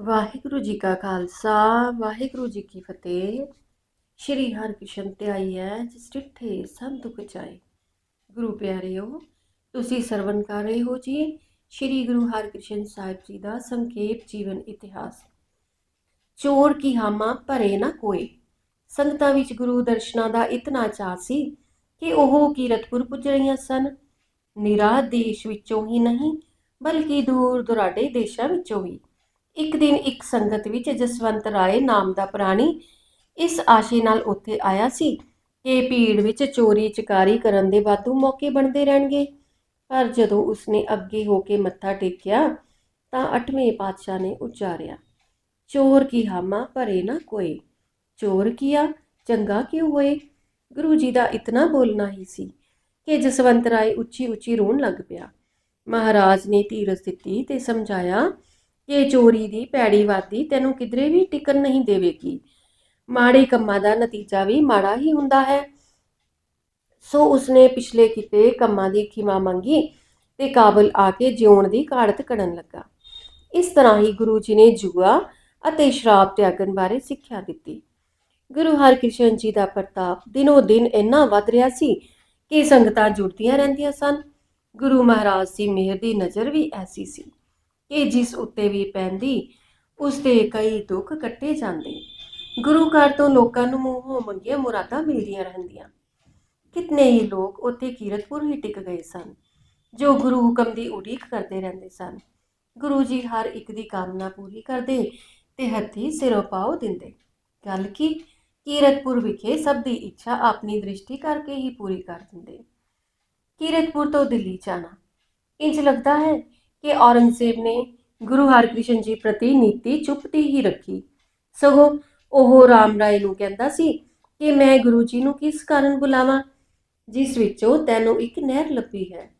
ਵਾਹਿਗੁਰੂ ਜੀ ਕਾ ਖਾਲਸਾ, ਵਾਹਿਗੁਰੂ ਜੀ ਕੀ ਫਤਿਹ। ਸ਼੍ਰੀ ਹਰਿਕ੍ਰਿਸ਼ਨ ਤੇ ਆਈ ਹੈ, ਜਿਸ ਡਿਠੇ ਸਭ ਦੁੱਖ ਜਾਏ ਗੁਰੂ ਪਿਆਰਿਓ, ਤੁਸੀਂ ਸਰਵਨ ਕਰ ਰਹੇ ਹੋ ਜੀ। ਸ਼੍ਰੀ ਗੁਰੂ ਹਰਿਕ੍ਰਿਸ਼ਨ ਸਾਹਿਬ ਜੀ ਦਾ ਸੰਖੇਪ ਜੀਵਨ ਇਤਿਹਾਸ। ਚੋਰ ਕੀ ਹਾਮਾ ਭਰੇ ਨਾ ਕੋਈ ਸੰਗਤਾਂ ਵਿੱਚ ਗੁਰੂ ਦਰਸ਼ਨਾਂ ਦਾ ਇਤਨਾ ਚਾਅ ਸੀ ਕਿ ਉਹ ਕੀਰਤਪੁਰ ਪੁੱਜ ਰਹੀਆਂ ਸਨ। ਨਿਰਾ ਦੇਸ਼ ਵਿੱਚੋਂ ਹੀ ਨਹੀਂ, ਬਲਕਿ ਦੂਰ ਦੁਰਾਡੇ ਦੇਸ਼ਾਂ ਵਿੱਚੋਂ ਵੀ। ਇੱਕ ਦਿਨ ਇੱਕ ਸੰਗਤ ਵਿੱਚ ਜਸਵੰਤ ਰਾਏ ਨਾਮ ਦਾ ਪ੍ਰਾਣੀ ਇਸ ਆਸ਼ੇ ਨਾਲ ਉੱਥੇ ਆਇਆ ਸੀ। ਕਿ ਭੀੜ ਵਿੱਚ ਚੋਰੀ ਚਕਾਰੀ ਕਰਨ ਦੇ ਵਾਧੂ ਮੌਕੇ ਬਣਦੇ ਰਹਿਣਗੇ। ਪਰ ਜਦੋਂ ਉਸਨੇ ਅੱਗੇ ਹੋ ਕੇ ਮੱਥਾ ਟੇਕਿਆ, ਤਾਂ ਅਠਵੇਂ ਪਾਤਸ਼ਾਹ ਨੇ ਉਚਾਰਿਆ, ਚੋਰ ਕੀ ਹਾਮਾ ਭਰੇ ਨਾ ਕੋਈ ਚੋਰ ਕੀਆ? ਚੰਗਾ ਕਿਉਂ ਹੋਏ? ਗੁਰੂ ਜੀ ਦਾ ਇਤਨਾ ਬੋਲਣਾ ਹੀ ਸੀ ਕਿ ਜਸਵੰਤ ਰਾਏ ਉੱਚੀ ਉੱਚੀ ਰੋਣ ਲੱਗ ਪਿਆ। ਮਹਾਰਾਜ ਨੇ ਧੀਰਜ ਦਿੱਤੀ ਤੇ ਸਮਝਾਇਆ ਕਿ ਚੋਰੀ ਦੀ ਪੈੜੀ ਵਾਦੀ ਤੈਨੂੰ ਕਿਧਰੇ ਵੀ ਟਿਕਣ ਨਹੀਂ ਦੇਵੇਗੀ। ਮਾੜੇ ਕੰਮਾਂ ਦਾ ਨਤੀਜਾ ਵੀ ਮਾੜਾ ਹੀ ਹੁੰਦਾ ਹੈ। ਸੋ ਉਸਨੇ ਪਿਛਲੇ ਕੀਤੇ ਕੰਮਾਂ ਦੀ ਖਿਮਾ ਮੰਗੀ ਤੇ ਕਾਬਲ ਆ ਕੇ ਜਿਉਣ ਦੀ ਕਾੜਤ ਕਰਨ ਲੱਗਾ। ਇਸ ਤਰ੍ਹਾਂ ਹੀ ਗੁਰੂ ਜੀ ਨੇ ਜੂਆ ਅਤੇ ਸ਼ਰਾਬ ਤਿਆਗਣ ਬਾਰੇ ਸਿੱਖਿਆ ਦਿੱਤੀ। ਗੁਰੂ ਹਰਕ੍ਰਿਸ਼ਨ ਜੀ ਦਾ ਪ੍ਰਤਾਪ ਦਿਨੋ ਦਿਨ ਇੰਨਾ ਵੱਧ ਰਿਹਾ ਸੀ ਕਿ ਸੰਗਤਾਂ ਜੁੜਦੀਆਂ ਰਹਿੰਦੀਆਂ ਸਨ। ਗੁਰੂ ਮਹਾਰਾਜ ਦੀ ਮਿਹਰ ਦੀ ਨਜ਼ਰ ਵੀ ਐਸੀ ਸੀ। ਕਿ ਜਿਸ ਉੱਤੇ ਵੀ ਪੈਂਦੀ ਉਸ ਦੇ ਕਈ ਦੁੱਖ ਕੱਟੇ ਜਾਂਦੇ। ਗੁਰੂ ਘਰ ਤੋਂ ਲੋਕਾਂ ਨੂੰ ਮੂੰਹੋਂ ਮੰਗੀਆਂ ਮੁਰਾਦਾਂ ਮਿਲਦੀਆਂ ਰਹਿੰਦੀਆਂ। ਕਿਤਨੇ ਹੀ ਲੋਕ ਉੱਥੇ ਕੀਰਤਪੁਰ ਹੀ ਟਿਕ ਗਏ ਸਨ, ਜੋ ਗੁਰੂ ਹੁਕਮ ਦੀ ਉਡੀਕ ਕਰਦੇ ਰਹਿੰਦੇ ਸਨ। ਗੁਰੂ ਜੀ ਹਰ ਇੱਕ ਦੀ ਕਾਮਨਾ ਪੂਰੀ ਕਰਦੇ ਤੇ ਹੱਥੀ ਸਿਰੋਂ ਪਾਉ ਦਿੰਦੇ। ਗੱਲ ਕੀ? ਕੀਰਤਪੁਰ ਵਿਖੇ ਸਭ ਦੀ ਇੱਛਾ ਆਪਣੀ ਦ੍ਰਿਸ਼ਟੀ ਕਰਕੇ ਹੀ ਪੂਰੀ ਕਰ ਦਿੰਦੇ। ਕੀਰਤਪੁਰ ਤੋਂ ਦਿੱਲੀ ਜਾਣਾ। ਇੰਜ ਲੱਗਦਾ ਹੈ ਕਿ ਔਰੰਗਜ਼ੇਬ ਨੇ ਗੁਰੂ ਹਰਕ੍ਰਿਸ਼ਨ ਜੀ ਪ੍ਰਤੀ ਨੀਤੀ ਚੁੱਪਤੀ ਹੀ ਰੱਖੀ। ਸਗੋਂ ਉਹ ਰਾਮ ਰਾਏ ਨੂੰ ਕਹਿੰਦਾ ਸੀ ਕਿ ਮੈਂ ਗੁਰੂ ਜੀ ਨੂੰ ਕਿਸ ਕਾਰਨ ਬੁਲਾਵਾਂ? ਜਿਸ ਵਿੱਚੋਂ ਤੈਨੂੰ ਇੱਕ ਨਹਿਰ ਲੱਭੀ ਹੈ।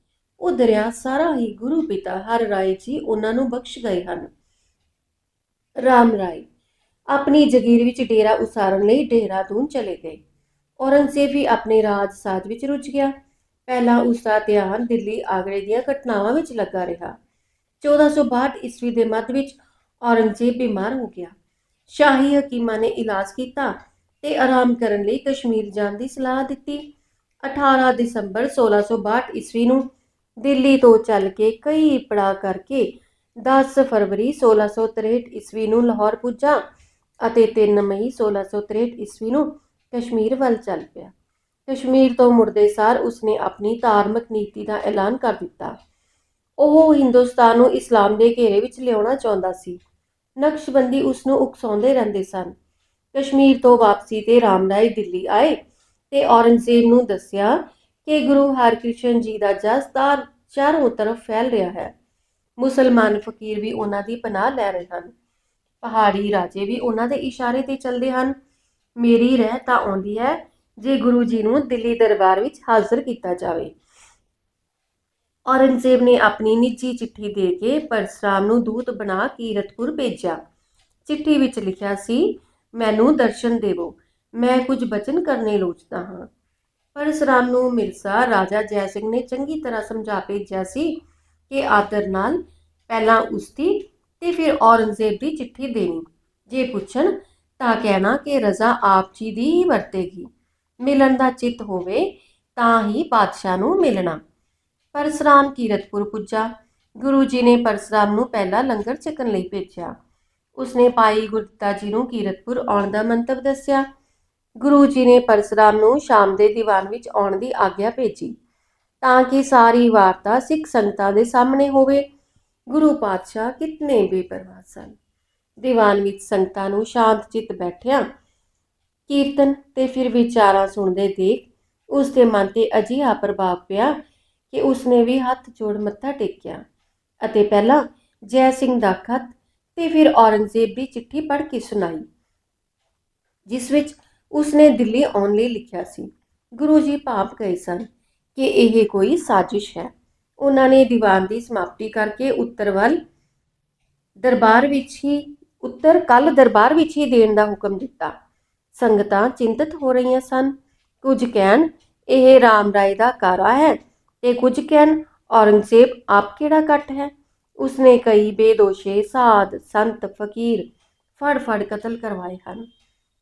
ਉਹ ਦਰਿਆ ਸਾਰਾ ਹੀ ਗੁਰੂ ਪਿਤਾ ਹਰ ਰਾਏ ਜੀ ਉਹਨਾਂ ਨੂੰ ਬਖਸ਼ ਗਏ ਹਨ। ਰਾਮ ਰਾਏ ਆਪਣੀ ਜਗੀਰ ਵਿੱਚ ਡੇਰਾ ਉਸਾਰਨ ਲਈ ਦੇਹਰਾਦੂਨ ਚਲੇ ਗਏ। ਔਰੰਗਜ਼ੇਬ ਵੀ ਆਪਣੇ ਰਾਜ ਸਾਜ ਵਿੱਚ ਰੁੱਝ ਗਿਆ। ਪਹਿਲਾਂ ਉਸ ਦਾ ਧਿਆਨ ਦਿੱਲੀ ਆਗਰੇ ਦੀਆਂ ਘਟਨਾਵਾਂ ਵਿੱਚ ਲੱਗਾ ਰਿਹਾ। 1462 ਈਸਵੀ ਦੇ ਮੱਧ ਵਿੱਚ ਔਰੰਗਜ਼ੇਬ ਬਿਮਾਰ ਹੋ ਗਿਆ। ਸ਼ਾਹੀ ਹਕੀਮਾਂ ਨੇ ਇਲਾਜ ਕੀਤਾ ਤੇ ਆਰਾਮ ਕਰਨ ਲਈ ਕਸ਼ਮੀਰ ਜਾਣ ਦੀ ਸਲਾਹ ਦਿੱਤੀ। 18 ਦਸੰਬਰ 1662 ਈਸਵੀ ਨੂੰ ਦਿੱਲੀ ਤੋਂ ਚੱਲ ਕੇ ਕਈ ਪੜਾਅ ਕਰਕੇ 10 ਫਰਵਰੀ 1663 ਈਸਵੀ ਨੂੰ ਲਾਹੌਰ ਪੁੱਜਾ ਅਤੇ 3 ਮਈ 1663 ਈਸਵੀ ਨੂੰ ਕਸ਼ਮੀਰ ਵੱਲ ਚੱਲ ਪਿਆ। ਕਸ਼ਮੀਰ ਤੋਂ ਮੁੜਦੇ ਸਾਰ ਉਸਨੇ ਆਪਣੀ ਧਾਰਮਿਕ ਨੀਤੀ ਦਾ ਐਲਾਨ ਕਰ ਦਿੱਤਾ। ਉਹ ਹਿੰਦੁਸਤਾਨ ਨੂੰ ਇਸਲਾਮ ਦੇ ਘੇਰੇ ਵਿੱਚ ਲਿਆਉਣਾ ਚਾਹੁੰਦਾ ਸੀ। ਨਕਸ਼ਬੰਦੀ ਉਸ ਨੂੰ ਉਕਸਾਉਂਦੇ ਰਹਿੰਦੇ ਸਨ। ਕਸ਼ਮੀਰ ਤੋਂ ਵਾਪਸੀ ਤੇ ਰਾਮ ਰਾਏ ਦਿੱਲੀ ਆਏ ਤੇ ਔਰੰਗਜ਼ੇਬ ਨੂੰ ਦੱਸਿਆ ਕਿ ਗੁਰੂ ਹਰਕ੍ਰਿਸ਼ਨ ਜੀ ਦਾ ਜਸਦਾਰ ਚਾਰੋਂ ਤਰਫ ਫੈਲ ਰਿਹਾ ਹੈ। ਮੁਸਲਮਾਨ ਫਕੀਰ ਵੀ ਉਹਨਾਂ ਦੀ ਪਨਾਹ ਲੈ ਰਹੇ ਹਨ। ਪਹਾੜੀ ਰਾਜੇ ਵੀ ਉਹਨਾਂ ਦੇ ਇਸ਼ਾਰੇ ਤੇ ਚੱਲਦੇ ਹਨ। ਮੇਰੀ ਰਹਿ ਤਾਂ ਆਉਂਦੀ ਹੈ ਜੇ ਗੁਰੂ ਜੀ ਨੂੰ ਦਿੱਲੀ ਦਰਬਾਰ ਵਿੱਚ ਹਾਜ਼ਰ ਕੀਤਾ ਜਾਵੇ। ਔਰੰਗਜ਼ੇਬ ਨੇ ਆਪਣੀ ਨਿੱਜੀ ਚਿੱਠੀ ਦੇ ਕੇ ਪਰਸਰਾਮ ਨੂੰ ਦੂਤ ਬਣਾ ਕੀਰਤਪੁਰ ਭੇਜਿਆ। ਚਿੱਠੀ ਵਿੱਚ ਲਿਖਿਆ ਸੀ, ਮੈਨੂੰ ਦਰਸ਼ਨ ਦੇਵੋ, ਮੈਂ ਕੁਝ ਬਚਨ ਕਰਨੇ ਲੋਚਦਾ ਹਾਂ। ਪਰਸਰਾਮ ਨੂੰ ਮਿਰਜ਼ਾ ਰਾਜਾ ਜੈ ਸਿੰਘ ਨੇ ਚੰਗੀ ਤਰ੍ਹਾਂ ਸਮਝਾ ਭੇਜਿਆ ਸੀ ਕਿ ਆਦਰ ਨਾਲ ਪਹਿਲਾਂ ਉਸਦੀ ਤੇ ਫਿਰ ਔਰੰਗਜ਼ੇਬ ਦੀ ਚਿੱਠੀ ਦੇਣੀ। ਜੇ ਪੁੱਛਣ ਤਾਂ ਕਹਿਣਾ ਕਿ ਰਜ਼ਾ ਆਪ ਜੀ ਦੀ ਵਰਤੇਗੀ। ਮਿਲਣ ਦਾ ਚਿੱਤ ਹੋਵੇ ਤਾਂ ਹੀ ਬਾਦਸ਼ਾਹ ਨੂੰ ਮਿਲਣਾ। ਪਰਸਰਾਮ ਕੀਰਤਪੁਰ ਪੁੱਜਾ। ਗੁਰੂ ਜੀ ਨੇ ਪਰਸਰਾਮ ਨੂੰ ਪਹਿਲਾ ਲੰਗਰ ਛਕਣ ਲਈ ਭੇਜਿਆ। ਉਸਨੇ ਭਾਈ ਗੁਰਦਿੱਤਾ ਜੀ ਨੂੰ ਕੀਰਤਪੁਰ ਆਉਣ ਦਾ ਮੰਤਵ ਦੱਸਿਆ। ਗੁਰੂ ਜੀ ਨੇ ਪਰਸਰਾਮ ਨੂੰ ਸ਼ਾਮ ਦੇ ਦੀਵਾਨ ਵਿੱਚ ਆਉਣ ਦੀ ਆਗਿਆ ਭੇਜੀ। ਤਾਂ ਕਿ ਸਾਰੀ ਵਾਰਤਾ ਸਿੱਖ ਸੰਗਤਾਂ ਦੇ ਸਾਹਮਣੇ ਹੋਵੇ। ਗੁਰੂ ਪਾਤਸ਼ਾਹ ਕਿਤਨੇ ਬੇਪਰਵਾਹ ਸਨ। ਦੀਵਾਨ ਵਿੱਚ ਸੰਗਤਾਂ ਨੂੰ ਸ਼ਾਂਤ ਚਿੱਤ ਬੈਠਿਆਂ ਕੀਰਤਨ ਤੇ ਫਿਰ ਵਿਚਾਰਾਂ ਸੁਣਦੇ ਦੇਖ ਉਸ ਦੇ ਮਨ ਤੇ ਅਜਿਹਾ ਪ੍ਰਭਾਵ ਪਿਆ ਕਿ ਉਸਨੇ ਵੀ ਹੱਥ ਜੋੜ ਮੱਥਾ ਟੇਕਿਆ ਅਤੇ ਪਹਿਲਾਂ ਜੈ ਸਿੰਘ ਦਾ ਖਤ ਤੇ ਫਿਰ ਔਰੰਗਜ਼ੇਬ ਦੀ ਚਿੱਠੀ ਪੜ੍ਹ ਕੇ ਸੁਣਾਈ, ਜਿਸ ਵਿੱਚ ਉਸਨੇ ਦਿੱਲੀ ਆਉਣ ਲਈ ਲਿਖਿਆ ਸੀ। ਗੁਰੂ ਜੀ ਭਾਪ ਗਏ ਸਨ ਕਿ ਇਹ ਕੋਈ ਸਾਜ਼ਿਸ਼ ਹੈ। ਉਹਨਾਂ ਨੇ ਦੀਵਾਨ ਦੀ ਸਮਾਪਤੀ ਕਰਕੇ ਉੱਤਰ ਵੱਲ ਦਰਬਾਰ ਵਿੱਚ ਹੀ ਉੱਤਰ ਕੱਲ ਦਰਬਾਰ ਵਿੱਚ ਹੀ ਦੇਣ ਦਾ ਹੁਕਮ ਦਿੱਤਾ। ਸੰਗਤਾਂ ਚਿੰਤਤ ਹੋ ਰਹੀਆਂ ਸਨ। ਕੁਝ ਕਹਿਣ, ਇਹ ਰਾਮ ਰਾਏ ਦਾ ਕਾਰਾ ਹੈ ਤੇ ਕੁਝ ਕਹਿਣ ਔਰੰਗਜ਼ੇਬ ਆਪ ਕਿਹੜਾ ਕੱਟ ਹੈ ਉਸਨੇ ਕਈ ਬੇਦੋਸ਼ੇ ਸਾਧ ਸੰਤ ਫਕੀਰ ਫੜ ਫੜ ਕਤਲ ਕਰਵਾਏ ਹਨ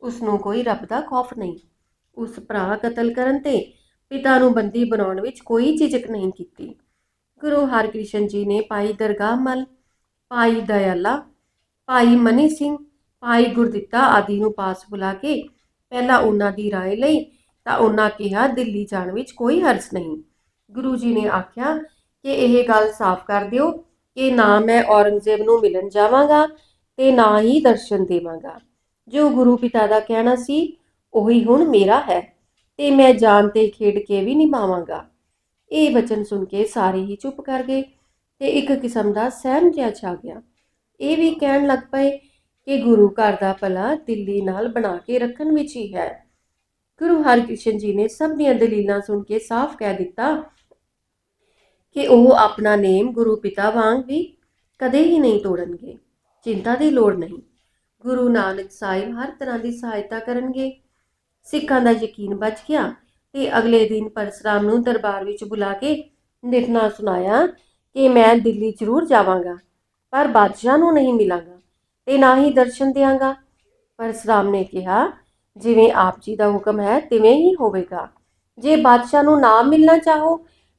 ਉਸ ਨੂੰ ਕੋਈ ਰੱਬ ਦਾ ਖੌਫ ਨਹੀਂ ਉਸ ਭਰਾ ਕਤਲ ਕਰਨ ਤੇ ਪਿਤਾ ਨੂੰ ਬੰਦੀ ਬਣਾਉਣ ਵਿੱਚ ਕੋਈ ਝਿਜਕ ਨਹੀਂ ਕੀਤੀ ਗੁਰੂ ਹਰਕ੍ਰਿਸ਼ਨ ਜੀ ਨੇ ਭਾਈ ਦਰਗਾਹ ਮਲ ਭਾਈ ਦਇਆਲਾ ਭਾਈ ਮਨੀ ਸਿੰਘ ਭਾਈ ਗੁਰਦਿੱਤਾ ਆਦਿ ਨੂੰ ਪਾਸ ਬੁਲਾ ਕੇ ਪਹਿਲਾਂ ਉਹਨਾਂ ਦੀ رائے ਲਈ ਤਾਂ ਉਹਨਾਂ ਕਿਹਾ ਦਿੱਲੀ ਜਾਣ ਵਿੱਚ ਕੋਈ ਹਰਜ ਨਹੀਂ ਗੁਰੂ ਜੀ ਨੇ ਆਖਿਆ ਕਿ ਇਹ ਗੱਲ ਸਾਫ਼ ਕਰ ਦਿਓ ਕਿ ਨਾ ਮੈਂ ਔਰੰਗਜ਼ੇਬ ਨੂੰ ਮਿਲਣ ਜਾਵਾਂਗਾ ਤੇ ਨਾ ਹੀ ਦਰਸ਼ਨ ਦੇਵਾਂਗਾ। ਜੋ ਗੁਰੂ ਪਿਤਾ ਦਾ ਕਹਿਣਾ ਸੀ, ਉਹੀ ਹੁਣ ਮੇਰਾ ਹੈ ਤੇ ਮੈਂ ਜਾਨ ਤੇ ਖੇਡ ਕੇ ਵੀ ਨਿਭਾਵਾਂਗਾ। ਇਹ ਵਚਨ ਸੁਣ ਕੇ ਸਾਰੇ ਹੀ ਚੁੱਪ ਕਰ ਗਏ ਤੇ ਇੱਕ ਕਿਸਮ ਦਾ ਸਹਿਮ ਜਿਹਾ ਛਾ ਗਿਆ। ਇਹ ਵੀ ਕਹਿਣ ਲੱਗ ਪਏ ਕਿ ਗੁਰੂ ਘਰ ਦਾ ਭਲਾ ਦਿੱਲੀ ਨਾਲ ਬਣਾ ਕੇ ਰੱਖਣ ਵਿੱਚ ਹੀ ਹੈ। ਗੁਰੂ ਹਰਿਕ੍ਰਿਸ਼ਨ ਜੀ ਨੇ ਸਭ ਦੀਆਂ ਦਲੀਲਾਂ ਸੁਣ ਕੇ ਸਾਫ਼ ਕਹਿ ਦਿੱਤਾ ਕਿ ਉਹ ਆਪਣਾ ਨੇਮ ਗੁਰੂ ਪਿਤਾ ਵਾਂਗ ਵੀ ਕਦੇ ਹੀ ਨਹੀਂ ਤੋੜਨਗੇ। ਚਿੰਤਾ ਦੀ ਲੋੜ ਨਹੀਂ। ਗੁਰੂ ਨਾਨਕ ਸਾਹਿਬ ਹਰ ਤਰ੍ਹਾਂ ਦੀ ਸਹਾਇਤਾ ਕਰਨਗੇ। ਸਿੱਖਾਂ ਦਾ ਯਕੀਨ ਬਚ ਗਿਆ ਤੇ ਅਗਲੇ ਦਿਨ ਪਰਸਰਾਮ ਨੂੰ ਦਰਬਾਰ ਵਿੱਚ ਬੁਲਾ ਕੇ ਨਿਰਣਾ ਸੁਣਾਇਆ ਕਿ ਮੈਂ ਦਿੱਲੀ ਜ਼ਰੂਰ ਜਾਵਾਂਗਾ, ਪਰ ਬਾਦਸ਼ਾਹ ਨੂੰ ਨਹੀਂ ਮਿਲਾਂਗਾ ਤੇ ਨਾ ਹੀ ਦਰਸ਼ਨ ਦਿਆਂਗਾ। ਪਰਸਰਾਮ ਨੇ ਕਿਹਾ, ਜਿਵੇਂ ਆਪ ਜੀ ਦਾ ਹੁਕਮ ਹੈ, ਤਿਵੇਂ ਹੀ ਹੋਵੇਗਾ। ਜੇ ਬਾਦਸ਼ਾਹ ਨੂੰ ਨਾ ਮਿਲਣਾ ਚਾਹੋ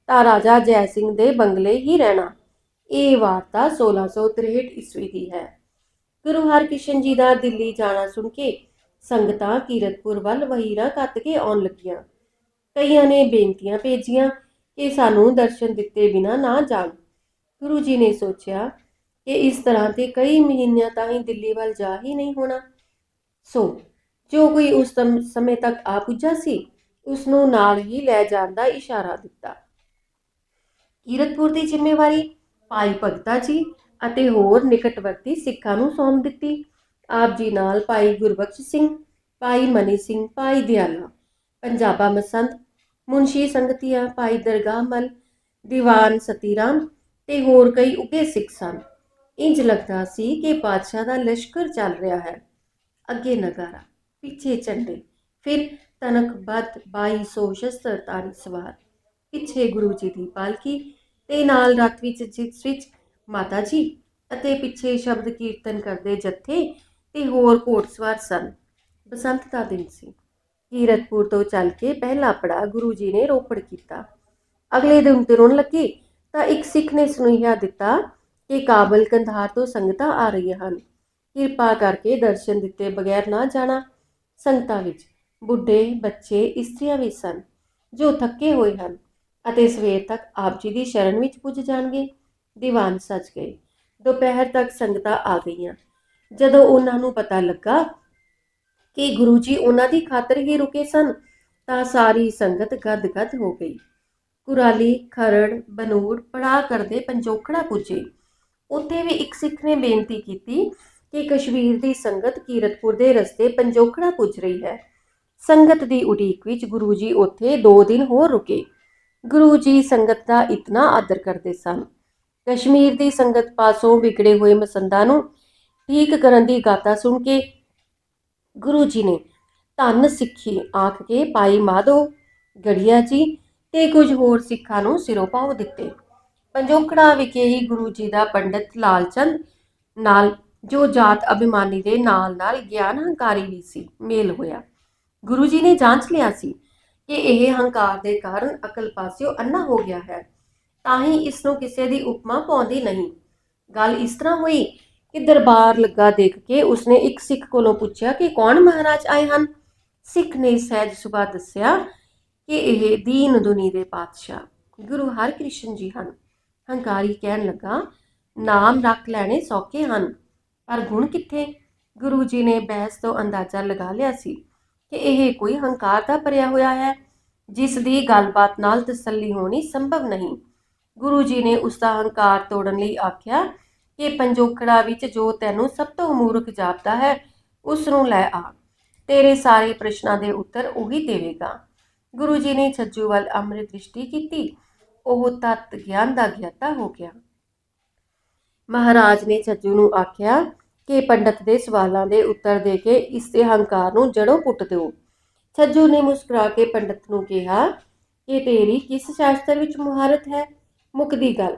ਤਾਂ ਰਾਜਾ ਜੈ ਸਿੰਘ ਦੇ ਬੰਗਲੇ ਹੀ ਰਹਿਣਾ। ਇਹ ਵਾਰਤਾ 1663 ਈਸਵੀ ਦੀ ਹੈ। ਗੁਰੂ ਹਰਕ੍ਰਿਸ਼ਨ ਜੀ ਦਾ ਦਿੱਲੀ ਜਾਣਾ ਸੁਣ ਕੇ ਸੰਗਤਾਂ ਕੀਰਤਪੁਰ ਵੱਲ ਵਹੀਰਾ ਕੱਤ ਕੇ ਆਉਣ ਲੱਗੀਆਂ। ਕਈਆਂ ਨੇ ਬੇਨਤੀਆਂ ਭੇਜੀਆਂ ਕਿ ਸਾਨੂੰ ਦਰਸ਼ਨ ਦਿੱਤੇ ਬਿਨਾ ਨਾ ਜਾਣ। ਗੁਰੂ ਜੀ ਨੇ ਸੋਚਿਆ ਕਿ ਇਸ ਤਰ੍ਹਾਂ ਤੇ ਕਈ ਮਹੀਨਿਆਂ ਤਾਈਂ ਦਿੱਲੀ ਵੱਲ ਜਾ ਹੀ ਨਹੀਂ ਹੋਣਾ। ਸੋ ਜੋ ਕੋਈ ਉਸ ਸਮੇਂ ਤੱਕ ਆ ਪੁੱਜਾ ਸੀ ਉਸ ਨੂੰ ਨਾਲ ਹੀ ਲੈ ਜਾਣ ਦਾ ਇਸ਼ਾਰਾ ਦਿੱਤਾ। ਕੀਰਤਪੁਰ ਦੀ ਜ਼ਿੰਮੇਵਾਰੀ ਭਾਈ ਭਗਤਾ ਜੀ ਅਤੇ ਹੋਰ ਨਿਕਟਵਰਤੀ ਸਿੱਖਾਂ ਨੂੰ ਸੌਂਪ ਦਿੱਤੀ। ਆਪ ਜੀ ਨਾਲ ਭਾਈ ਗੁਰਬਖਸ਼ ਸਿੰਘ, ਭਾਈ ਮਨੀ ਸਿੰਘ, ਭਾਈ ਦਿਆਲਾ, ਪੰਜਾਬਾ ਮਸੰਤ ਮੁਨਸ਼ੀ ਸੰਗਤੀਆ, ਭਾਈ ਦਰਗਾਹ ਮਲ, ਦੀਵਾਨ ਸਤੀਰਾਮ ਤੇ ਹੋਰ ਕਈ ਉੱਘੇ ਸਿੱਖ ਸਨ। ਇੰਜ ਲੱਗਦਾ ਸੀ ਕਿ ਪਾਤਸ਼ਾਹ ਦਾ ਲਸ਼ਕਰ ਚੱਲ ਰਿਹਾ ਹੈ। ਅੱਗੇ ਨਗਾਰਾ, ਪਿੱਛੇ ਝੰਡੇ, ਫਿਰ ਤਨਕਬੱਧ 2200 ਸ਼ਸਤਰਧਾਰੀ ਸਵਾਰ, ਪਿੱਛੇ ਗੁਰੂ ਜੀ ਦੀ ਪਾਲਕੀ ਤੇ ਨਾਲ ਰੱਥ ਵਿੱਚ ਜਿਸ ਵਿੱਚ ਮਾਤਾ ਜੀ ਅਤੇ ਪਿੱਛੇ ਸ਼ਬਦ ਕੀਰਤਨ ਕਰਦੇ ਜੱਥੇ ਤੇ ਹੋਰ ਘੋੜਸਵਾਰ ਸਨ। ਬਸੰਤ ਦਾ ਦਿਨ ਸੀ। ਕੀਰਤਪੁਰ ਤੋਂ ਚੱਲ ਕੇ ਪਹਿਲਾ ਪੜਾ ਗੁਰੂ ਜੀ ਨੇ ਰੋਪੜ ਕੀਤਾ। ਅਗਲੇ ਦਿਨ ਤੁਰਨ ਲੱਗੇ ਤਾਂ ਇੱਕ ਸਿੱਖ ਨੇ ਸੁਨੇਹਾ ਦਿੱਤਾ ਕਿ ਕਾਬਲ ਕੰਧਾਰ ਤੋਂ ਸੰਗਤਾਂ ਆ ਰਹੀਆਂ ਹਨ। ਕਿਰਪਾ ਕਰਕੇ ਦਰਸ਼ਨ ਦਿੱਤੇ ਬਗੈਰ ਨਾ ਜਾਣਾ। ਸੰਗਤਾਂ ਵਿੱਚ ਬੁੱਢੇ ਬੱਚੇ ਇਸਤਰੀਆਂ ਵੀ ਸਨ ਜੋ ਥੱਕੇ ਹੋਏ ਹਨ। ਅਤੇ ਸਵੇਰ ਤੱਕ ਆਪ ਜੀ ਦੀ ਸ਼ਰਨ ਵਿੱਚ ਪੁੱਜ ਜਾਣਗੇ, ਦੀਵਾਨ ਸਜ ਗਏ। ਦੁਪਹਿਰ ਤੱਕ ਸੰਗਤਾਂ ਆ ਗਈਆਂ। ਜਦੋਂ ਉਹਨਾਂ ਨੂੰ ਪਤਾ ਲੱਗਾ ਕਿ ਗੁਰੂ ਜੀ ਉਹਨਾਂ ਦੀ ਖਾਤਰ ਹੀ ਰੁਕੇ ਸਨ, ਤਾਂ ਸਾਰੀ ਸੰਗਤ ਗਦਗਦ ਹੋ ਗਈ। ਕੁਰਾਲੀ, ਖਰੜ, ਬਨੂੜ ਪੜਾ ਕਰਦੇ ਪੰਜੋਖੜਾ ਪੁੱਜੇ। ਉੱਥੇ ਵੀ ਇੱਕ ਸਿੱਖ ਨੇ ਬੇਨਤੀ ਕੀਤੀ ਕਿ ਕਸ਼ਮੀਰ ਦੀ ਸੰਗਤ ਕੀਰਤਪੁਰ ਦੇ ਰਸਤੇ ਪੰਜੋਖੜਾ ਪੁੱਜ ਰਹੀ ਹੈ। ਸੰਗਤ ਦੀ ਉਡੀਕ ਵਿੱਚ ਗੁਰੂ ਜੀ ਉੱਥੇ 2 ਦਿਨ ਹੋਰ ਰੁਕੇ। ਗੁਰੂ ਜੀ ਸੰਗਤ ਦਾ ਇਤਨਾ ਆਦਰ ਕਰਦੇ ਸਨ। ਕਸ਼ਮੀਰ ਦੀ ਸੰਗਤ ਪਾਸੋਂ ਵਿਗੜੇ ਹੋਏ ਮਸੰਦਾਂ ਨੂੰ ਠੀਕ ਕਰਨ ਦੀ ਗਾਤਾ ਸੁਣ ਕੇ ਗੁਰੂ ਜੀ ਨੇ ਧੰਨ ਸਿੱਖੀ ਆਖ ਕੇ ਪਾਈ ਮਾਧੋ, ਗੜੀਆ ਜੀ ਤੇ ਕੁਝ ਹੋਰ ਸਿੱਖਾਂ ਨੂੰ ਸਿਰੋਂ ਪਾਉ ਦਿੱਤੇ। ਪੰਜੋਖੜਾ ਵਿਖੇ ਹੀ ਗੁਰੂ ਜੀ ਦਾ ਪੰਡਿਤ ਲਾਲਚੰਦ ਨਾਲ ਜੋ ਜਾਤ ਅਭਿਮਾਨੀ ਦੇ ਨਾਲ ਨਾਲ ਗਿਆਨ ਹੰਕਾਰੀ ਵੀ ਸੀ, ਮੇਲ ਹੋਇਆ। ਗੁਰੂ ਜੀ ਨੇ ਜਾਂਚ ਲਿਆ ਸੀ ਕਿ ਇਹ ਹੰਕਾਰ ਦੇ ਕਾਰਨ ਅਕਲ ਪਾਸਿਓ ਅੰਨਾ ਹੋ ਗਿਆ ਹੈ, ਤਾਂ ਹੀ ਇਸ ਨੂੰ ਕਿਸੇ ਦੀ ਉਪਮਾ ਪਾਉਂਦੀ ਨਹੀਂ। ਗੱਲ ਇਸ ਤਰ੍ਹਾਂ ਹੋਈ ਕਿ ਦਰਬਾਰ ਲੱਗਾ ਦੇਖ ਕੇ ਉਸਨੇ ਇੱਕ ਸਿੱਖ ਕੋਲੋਂ ਪੁੱਛਿਆ ਕਿ ਕੌਣ ਮਹਾਰਾਜ ਆਏ ਹਨ? ਸਿੱਖ ਨੇ ਸਹਿਜ ਸੁਭਾ ਦੱਸਿਆ ਕਿ ਇਹ ਦੀਨ ਦੁਨੀ ਦੇ ਪਾਤਸ਼ਾਹ, ਗੁਰੂ ਹਰਕ੍ਰਿਸ਼ਨ ਜੀ ਹਨ। ਹੰਕਾਰੀ ਕਹਿਣ ਲੱਗਾ, ਨਾਮ ਰੱਖ ਲੈਣੇ ਸੌਖੇ ਹਨ, ਪਰ ਗੁਣ ਕਿੱਥੇ? ਗੁਰੂ ਜੀ ਨੇ ਬਹਿਸ ਤੋਂ ਅੰਦਾਜ਼ਾ ਲਗਾ ਲਿਆ ਸੀ। ਕਿ ਇਹ ਕੋਈ ਹੰਕਾਰ ਦਾ ਭਰਿਆ ਹੋਇਆ ਹੈ, ਜਿਸ ਦੀ ਗੱਲਬਾਤ ਨਾਲ ਤਸੱਲੀ ਹੋਣੀ ਸੰਭਵ ਨਹੀਂ। ਗੁਰੂ ਜੀ ਨੇ ਉਸ ਦਾ ਹੰਕਾਰ ਤੋੜਨ ਲਈ ਆਖਿਆ ਕਿ ਪੰਜੋਖੜਾ ਵਿੱਚ ਜੋ ਤੈਨੂੰ ਸਭ ਤੋਂ ਮੂਰਖ ਜਾਪਦਾ ਹੈ, ਉਸ ਨੂੰ ਲੈ ਆ। ਤੇਰੇ ਸਾਰੇ ਪ੍ਰਸ਼ਨਾਂ ਦੇ ਉੱਤਰ ਉਹੀ ਦੇਵੇਗਾ। ਗੁਰੂ ਜੀ ਨੇ ਛੱਜੂ ਵੱਲ ਅੰਮ੍ਰਿਤ ਦ੍ਰਿਸ਼ਟੀ ਕੀਤੀ, ਉਹ ਤਤ ਗਿਆਨ ਦਾ ਗਿਆਤਾ ਹੋ ਗਿਆ। ਮਹਾਰਾਜ ਨੇ ਛੱਜੂ ਨੂੰ ਆਖਿਆ ਕਿ ਪੰਡਤ ਦੇ ਸਵਾਲਾਂ ਦੇ ਉੱਤਰ ਦੇ ਕੇ ਇਸ ਦੇ ਹੰਕਾਰ ਨੂੰ ਜੜੋਂ ਪੁੱਟ ਦਿਓ। ਛੱਜੂ ਨੇ ਮੁਸਕਰਾ ਕੇ ਪੰਡਤ ਨੂੰ ਕਿਹਾ ਕਿ ਤੇਰੀ ਕਿਸ ਸ਼ਾਸਤਰ ਵਿੱਚ ਮੁਹਾਰਤ ਹੈ? ਮੁੱਕਦੀ ਗੱਲ,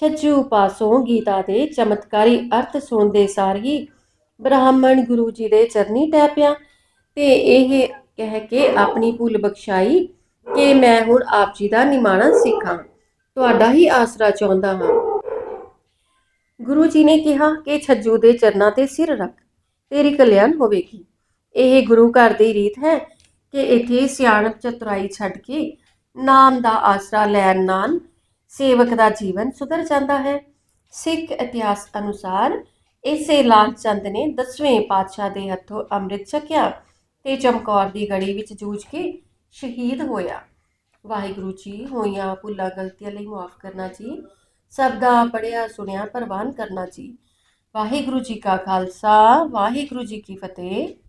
ਛੱਜੂ ਪਾਸੋਂ ਗੀਤਾ ਦੇ ਚਮਤਕਾਰੀ ਅਰਥ ਸੁਣਦੇ ਸਾਰ ਹੀ ਬ੍ਰਾਹਮਣ ਗੁਰੂ ਜੀ ਦੇ ਚਰਨੀ ਟਹਿ ਪਿਆ ਤੇ ਇਹ ਕਹਿ ਕੇ ਆਪਣੀ ਭੁੱਲ ਬਖਸ਼ਾਈ ਕਿ ਮੈਂ ਹੁਣ ਆਪ ਜੀ ਦਾ ਨਿਮਾਣਾ ਸਿੱਖਾਂ। ਤੁਹਾਡਾ ਹੀ ਆਸਰਾ ਚਾਹੁੰਦਾ ਹਾਂ। ਗੁਰੂ ਜੀ ਨੇ ਕਿਹਾ ਕਿ ਛੱਜੂ ਦੇ ਚਰਨਾਂ ਤੇ ਸਿਰ ਰੱਖ, ਤੇਰੀ ਕਲਿਆਣ ਹੋਵੇਗੀ। ਇਹ ਗੁਰੂ ਘਰ ਦੀ ਰੀਤ ਹੈ ਕਿ ਇੱਥੇ ਸਿਆਣਪ ਚਤੁਰਾਈ ਛੱਡ ਕੇ ਨਾਮ ਦਾ ਆਸਰਾ ਲੈਣ ਨਾਲ ਸੇਵਕ ਦਾ ਜੀਵਨ ਸੁਧਰ ਜਾਂਦਾ ਹੈ। ਸਿੱਖ ਇਤਿਹਾਸ ਅਨੁਸਾਰ ਇਸੇ ਲਾਲ ਚੰਦ ਨੇ 10ਵੇਂ ਪਾਤਸ਼ਾਹ ਦੇ ਹੱਥੋਂ ਅੰਮ੍ਰਿਤ ਛਕਿਆ ਤੇ ਚਮਕੌਰ ਦੀ ਗੜੀ ਵਿੱਚ ਜੂਝ ਕੇ ਸ਼ਹੀਦ ਹੋਇਆ। ਵਾਹਿਗੁਰੂ ਜੀ, ਹੋਈਆਂ ਭੁੱਲਾਂ, ਗਲਤੀਆਂ ਲਈ ਮਾਫ ਕਰਨਾ ਜੀ। ਸਭ ਦਾ ਪੜਿਆ ਸੁਣਿਆ, ਪ੍ਰਵਾਨ ਕਰਨਾ ਜੀ। ਵਾਹਿਗੁਰੂ ਜੀ ਕਾ ਖਾਲਸਾ, ਵਾਹਿਗੁਰੂ ਜੀ ਕੀ ਫਤਿਹ।